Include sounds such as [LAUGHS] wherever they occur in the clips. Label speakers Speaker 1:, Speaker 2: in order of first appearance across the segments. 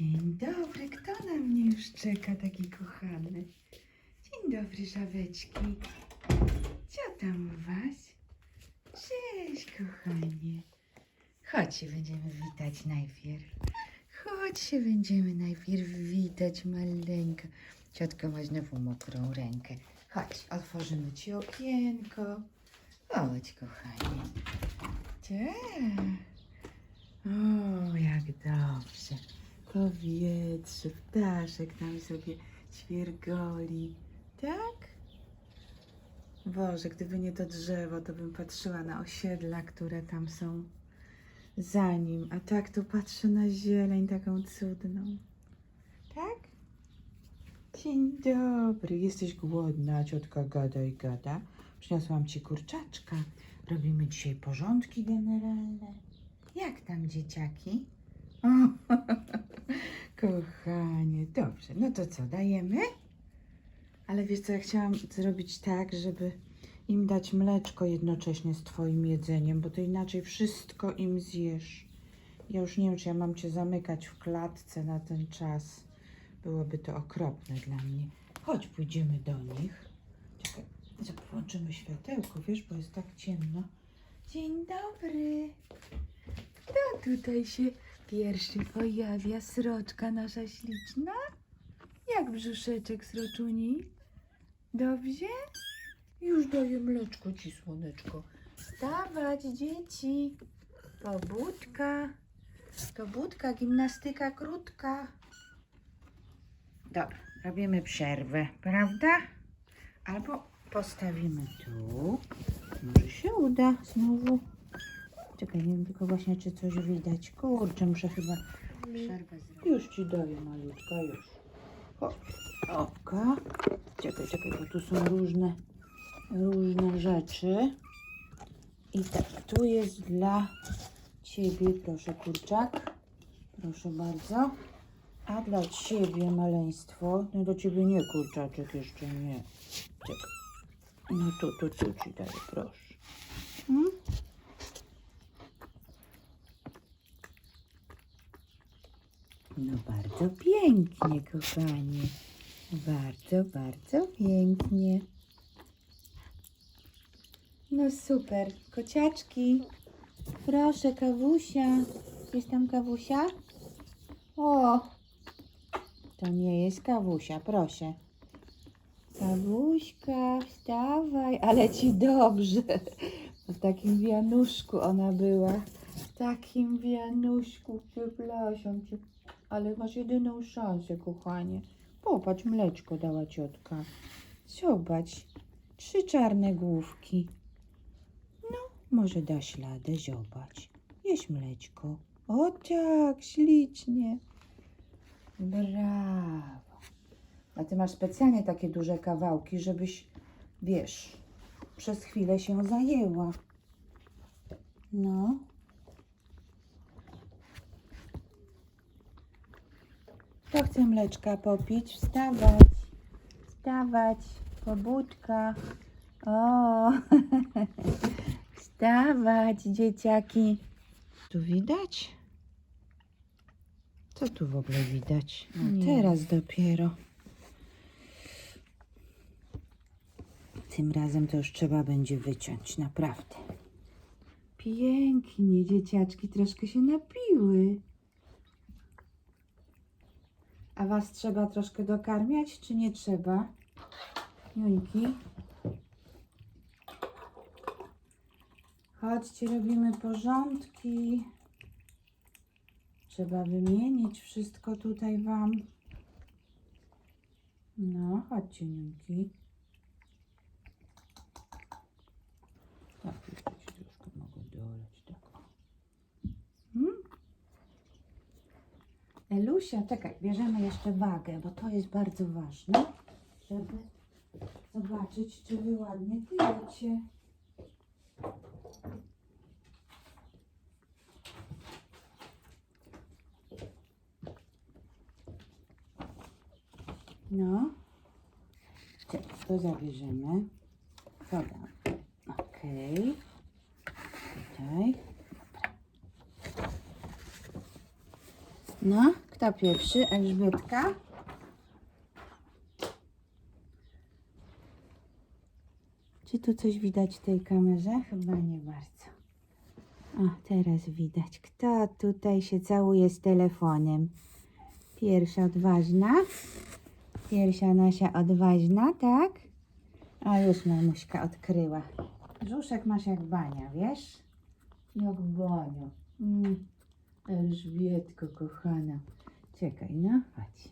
Speaker 1: Dzień dobry, kto na mnie już czeka, taki kochany? Dzień dobry, żabeczki. Co tam u was? Cześć, kochanie. Chodź się będziemy witać najpierw. Chodź się będziemy najpierw witać, maleńka. Ciotka ma znowu mokrą rękę. Chodź, otworzymy ci okienko. Chodź, kochanie. Tak. O, jak dobrze. Powietrze, ptaszek tam sobie ćwiergoli. Tak? Boże, gdyby nie to drzewo, to bym patrzyła na osiedla, które tam są za nim. A tak to patrzę na zieleń taką cudną. Tak? Dzień dobry. Jesteś głodna, ciotka gada i gada. Przyniosłam ci kurczaczka. Robimy dzisiaj porządki generalne. Jak tam dzieciaki? O, [LAUGHS] kochanie, dobrze. No to co, dajemy? Ale wiesz co, ja chciałam zrobić tak, żeby im dać mleczko jednocześnie z twoim jedzeniem, bo to inaczej wszystko im zjesz. Ja już nie wiem, czy ja mam cię zamykać w klatce na ten czas. Byłoby to okropne dla mnie. Chodź, pójdziemy do nich. Czekaj, włączymy światełko, wiesz, bo jest tak ciemno. Dzień dobry. Kto tutaj się pierwszy pojawia? Sroczka nasza śliczna? Jak brzuszeczek sroczuni? Dobrze? Już daję mleczko ci, słoneczko. Wstawać, dzieci. Pobudka. Pobudka, gimnastyka krótka. Dobra, robimy przerwę, prawda? Albo postawimy tu. Może się uda znowu. Czekaj, nie wiem tylko właśnie, czy coś widać. Kurczę, muszę chyba. Już ci daję, malutka, już. Chodź. Oka. Czekaj, czekaj, bo tu są różne, różne rzeczy. I tak, tu jest dla ciebie, proszę, kurczak. Proszę bardzo. A dla ciebie, maleństwo, no do ciebie nie kurczaczek, jeszcze nie. Czekaj. No tu, tu, tu ci daję, proszę. Hmm? No bardzo pięknie, kochanie. Bardzo, bardzo pięknie. No super. Kociaczki. Proszę, kawusia. Jest tam kawusia? O! To nie jest kawusia, proszę. Kawuśka, wstawaj, ale ci dobrze. W takim wianuszku ona była. W takim wianuszku, przepraszam cię. Ale masz jedyną szansę, kochanie. Popatrz, mleczko dała ciotka. Zobacz, trzy czarne główki. No, może da śladę, zobacz. Jeść mleczko. O tak, ślicznie. Brawo. A ty masz specjalnie takie duże kawałki, żebyś, wiesz, przez chwilę się zajęła. No. Kto chce mleczka popić? Wstawać. Wstawać. Pobudka. O. [LAUGHS] Wstawać, dzieciaki. Tu widać? Co tu w ogóle widać? No, teraz dopiero. Tym razem to już trzeba będzie wyciąć, naprawdę. Pięknie, dzieciaczki troszkę się napiły. A was trzeba troszkę dokarmiać, czy nie trzeba? Juńki. Chodźcie, robimy porządki. Trzeba wymienić wszystko tutaj wam. No, chodźcie, Niunki. Tak, jeszcze ci troszkę mogę doleć, tak. o. Hmm? Elusia, czekaj, bierzemy jeszcze wagę, bo to jest bardzo ważne, żeby zobaczyć, czy wy ładnie pijecie. No. To zabierzemy. Dobra. Okej. Tutaj. No, Kto pierwszy? Elżbietka? Czy tu coś widać w tej kamerze? Chyba nie bardzo. O, teraz widać. Kto tutaj się całuje z telefonem? Pierwsza odważna. Pierwsza nasza odważna, tak? O, już mamuśka odkryła. Brzuszek masz jak bania, wiesz? Jak bania. Mm. Elżbietko, kochana. Czekaj, no, chodź.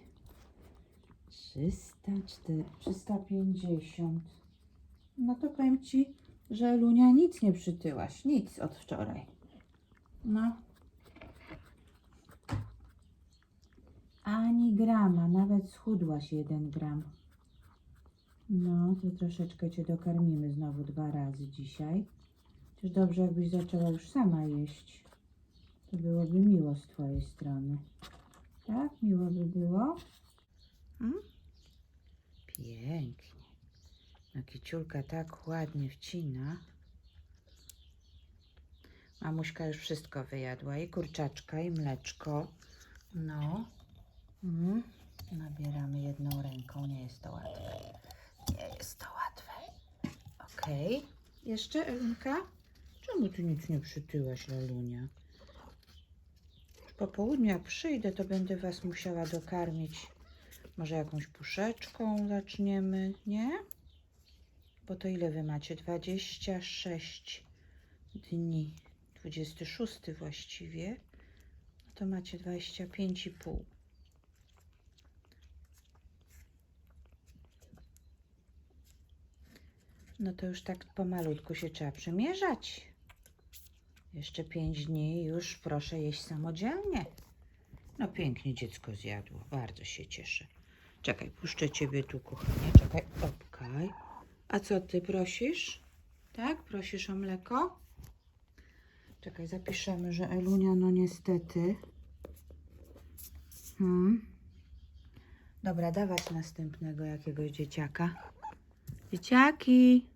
Speaker 1: 304, 350. No to powiem Ci, że Lunia nic nie przytyłaś. Nic od wczoraj. No. Ani grama, nawet schudłaś jeden gram. No, to troszeczkę Cię dokarmimy znowu dwa razy dzisiaj. Też dobrze, jakbyś zaczęła już sama jeść. To byłoby miło z Twojej strony. Tak? Miło by było? Hmm? Pięknie. No kiciulka tak ładnie wcina. Mamuśka już wszystko wyjadła. I kurczaczka, i mleczko. No. Mm. Nabieramy jedną ręką. Nie jest to łatwe. Nie jest to łatwe. Okej. Jeszcze, Elinka? Czemu tu nic nie przytyłaś, Lalunia? Po południu przyjdę, to będę Was musiała dokarmić. Może jakąś puszeczką zaczniemy, nie? Bo to ile Wy macie? 26 dni. 26 właściwie. No to macie 25,5. No to już tak pomalutku się trzeba przemierzać. Jeszcze pięć dni już proszę jeść samodzielnie. No pięknie dziecko zjadło. Bardzo się cieszę. Czekaj, puszczę ciebie tu, kochanie. Czekaj, opkaj. A co ty prosisz? Tak? Prosisz o mleko? Czekaj, zapiszemy, że Elunia, no niestety. Hmm. Dobra, dawać następnego jakiegoś dzieciaka. Dzieciaki,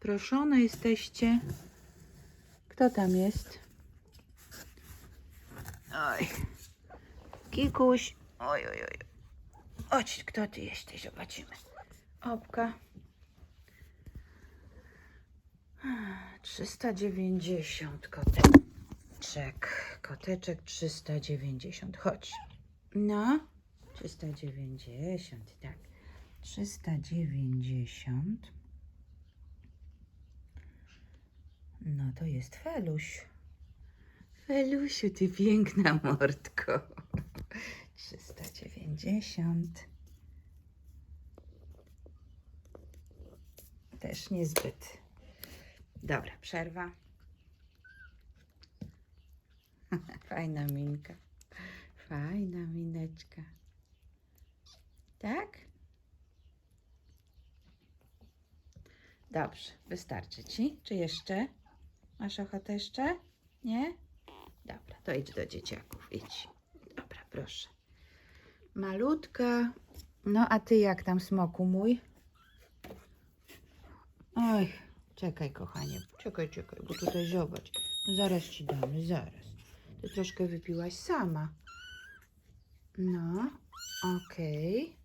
Speaker 1: proszone jesteście. Kto tam jest? Oj. Kikuś. Oj, oj, oj. Chodź, kto ty jesteś? Zobaczymy. Opka. 390 koteczek. Koteczek 390. Chodź. No. 390, tak. 390. No to jest Feluś. Felusiu, ty piękna mordko. 390. Też niezbyt. Dobra, przerwa. [LAUGHS] Fajna minka. Fajna mineczka. Tak? Dobrze, wystarczy ci. Czy jeszcze? Masz ochotę jeszcze? Nie? Dobra, to idź do dzieciaków, idź. Dobra, proszę. Malutka. No, a ty jak tam, smoku mój? Oj, czekaj, kochanie. Czekaj, czekaj, bo tutaj zobacz. Zaraz ci damy, zaraz. Ty troszkę wypiłaś sama. No, okej.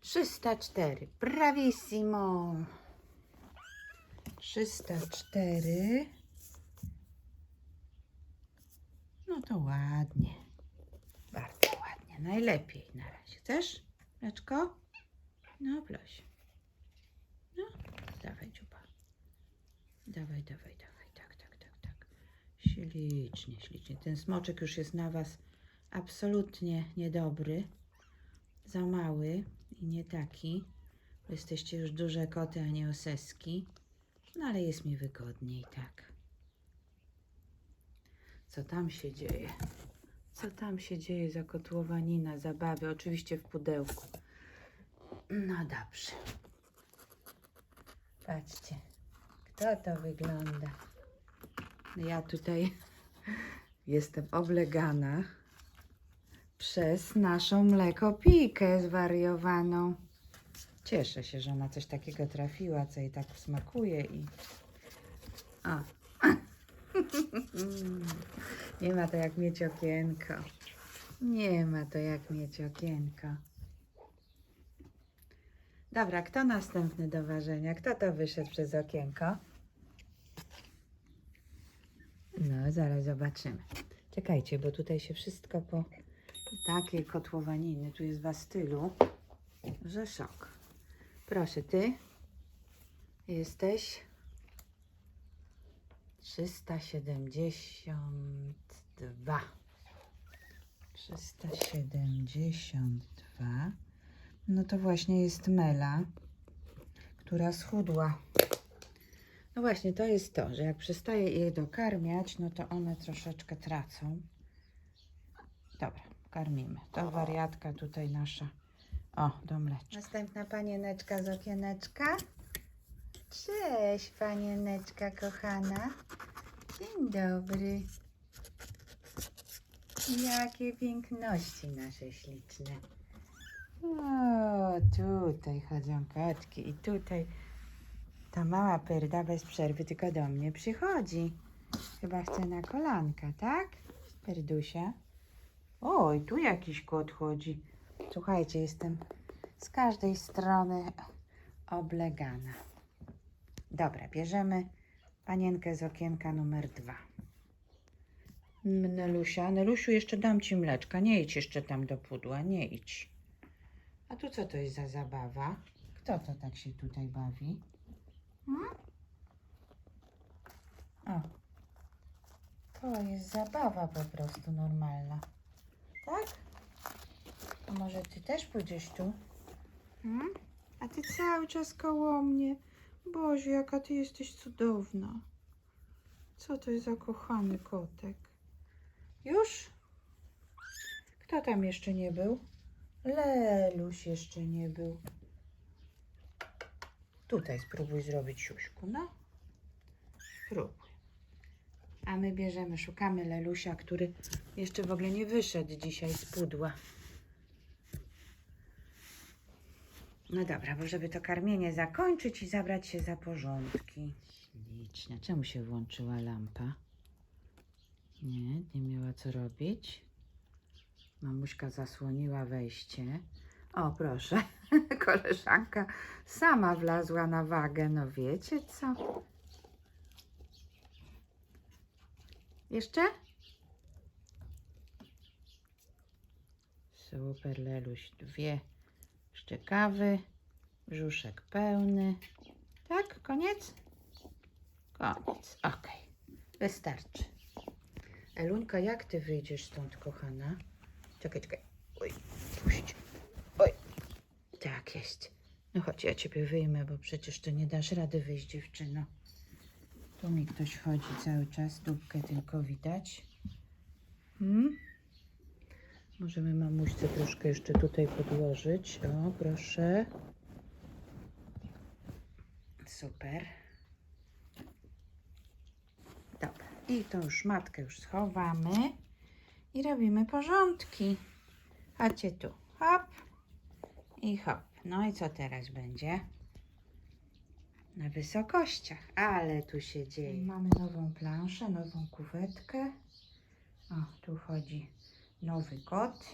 Speaker 1: 304. Bravissimo. 304. No to ładnie. Bardzo ładnie. Najlepiej na razie. Chcesz? Leczko? No proszę. No, dawaj dziuba. Dawaj, dawaj, dawaj. Tak, tak, tak, tak. Ślicznie, ślicznie. Ten smoczek już jest na Was absolutnie niedobry. Za mały i nie taki. Jesteście już duże koty, a nie oseski. No ale jest mi wygodniej, tak. Co tam się dzieje? Co tam się dzieje za kotłowanina, zabawy? Oczywiście w pudełku. No dobrze. Patrzcie, kto to wygląda. Ja tutaj [LAUGHS] jestem oblegana przez naszą mlekopikę zwariowaną. Cieszę się, że ona coś takiego trafiła, co jej tak smakuje i... O. [LAUGHS] Nie ma to jak mieć okienko. Nie ma to jak mieć okienko. Dobra, kto następny do ważenia? Kto to wyszedł przez okienko? No, zaraz zobaczymy. Czekajcie, bo tutaj się wszystko po... Takie kotłowaniny, tu jest wastylu, że szok. Proszę, ty jesteś 372. 372. No to właśnie jest mela, która schudła. No właśnie, to jest to, że jak przestaje je dokarmiać, no to one troszeczkę tracą. Dobra, karmimy. To wariatka tutaj nasza. O, do. Następna panieneczka z okieneczka. Cześć, panieneczka kochana. Dzień dobry. Jakie piękności nasze śliczne. O, tutaj chodzą kotki i tutaj ta mała pyrda bez przerwy tylko do mnie przychodzi. Chyba chce na kolanka, tak? Pyrdusia. Oj, tu jakiś kot chodzi. Słuchajcie, jestem z każdej strony oblegana. Dobra, bierzemy panienkę z okienka numer dwa. Nelusia, Nelusiu, jeszcze dam ci mleczka. Nie idź jeszcze tam do pudła, nie idź. A tu co to jest za zabawa? Kto to tak się tutaj bawi? Hmm? O. To jest zabawa po prostu normalna. Tak? To może ty też pójdziesz tu? Hmm? A ty cały czas koło mnie. Boże, jaka ty jesteś cudowna. Co to jest za kochany kotek? Już? Kto tam jeszcze nie był? Leluś jeszcze nie był. Tutaj spróbuj zrobić siuśku, no. Spróbuj. A my bierzemy, szukamy Lelusia, który jeszcze w ogóle nie wyszedł dzisiaj z pudła. No dobra, bo żeby to karmienie zakończyć i zabrać się za porządki. Ślicznie. Czemu się włączyła lampa? Nie, nie miała co robić. Mamuśka zasłoniła wejście. O, proszę, [LAUGHS] koleżanka sama wlazła na wagę. No wiecie co? Jeszcze? Super, Leluś. Dwie szczekawy, brzuszek pełny. Tak, koniec? Koniec, okej. Wystarczy. Eluńka, jak ty wyjdziesz stąd, kochana? Czekaj, czekaj. Oj, puść. Oj, tak jest. No chodź, ja ciebie wyjmę, bo przecież to nie dasz rady wyjść, dziewczyno. Tu mi ktoś chodzi cały czas, dupkę tylko widać. Hmm? Możemy mamuśce troszkę jeszcze tutaj podłożyć. O, proszę. Super. Dobra. I tą już matkę już schowamy. I robimy porządki. Chodźcie tu. Hop. I hop. No i co teraz będzie? Na wysokościach. Ale tu się dzieje. Mamy nową planszę, nową kuwetkę. O, tu chodzi nowy kot.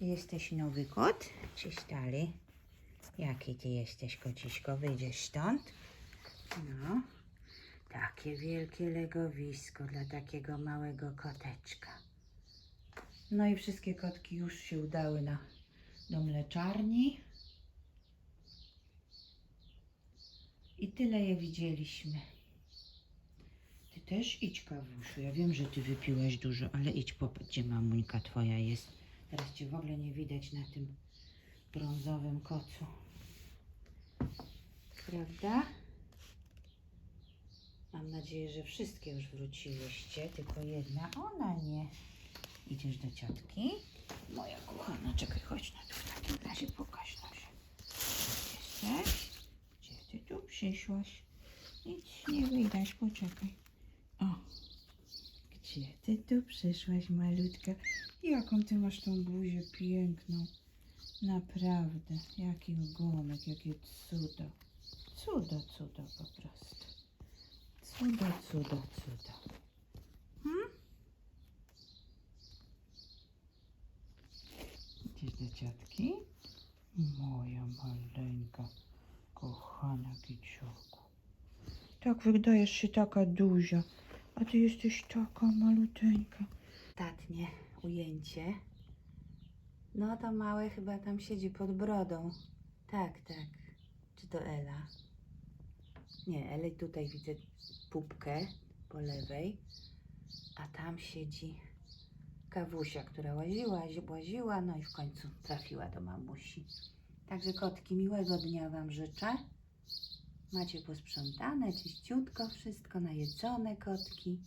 Speaker 1: Jesteś nowy kot? Czy stary? Jaki ty jesteś, kociszko? Wyjdziesz stąd? No. Takie wielkie legowisko dla takiego małego koteczka. No i wszystkie kotki już się udały na, do mleczarni. I tyle je widzieliśmy. Też idź, kawuszu. Ja wiem, że ty wypiłeś dużo, ale idź popatrz, gdzie mamuńka twoja jest. Teraz cię w ogóle nie widać na tym brązowym kocu. Prawda? Mam nadzieję, że wszystkie już wróciłyście, tylko jedna, ona nie. Idziesz do ciotki? Moja kochana, czekaj, chodź na tu w takim razie, pokaż nam się. Jesteś? Gdzie ty tu przyszłaś? Nic nie widać, poczekaj. O, gdzie ty tu przyszłaś, malutka? Jaką ty masz tą buzię piękną. Naprawdę, jaki ogonek, jakie cudo. Cudo, cudo po prostu. Cuda, cuda, cuda. Hmm? Idziesz do ciotki? Moja maleńka, kochana kiciuku. Tak wydajesz się taka duża, a ty jesteś taka maluteńka. Ostatnie ujęcie. No to małe chyba tam siedzi pod brodą. Tak, tak. Czy to Ela? Nie, Eli tutaj widzę pupkę po lewej, a tam siedzi kawusia, która łaziła, łaziła, no i w końcu trafiła do mamusi. Także kotki, miłego dnia Wam życzę. Macie posprzątane, czyściutko, wszystko najedzone kotki.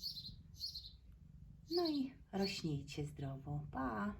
Speaker 1: No i rośnijcie zdrowo. Pa!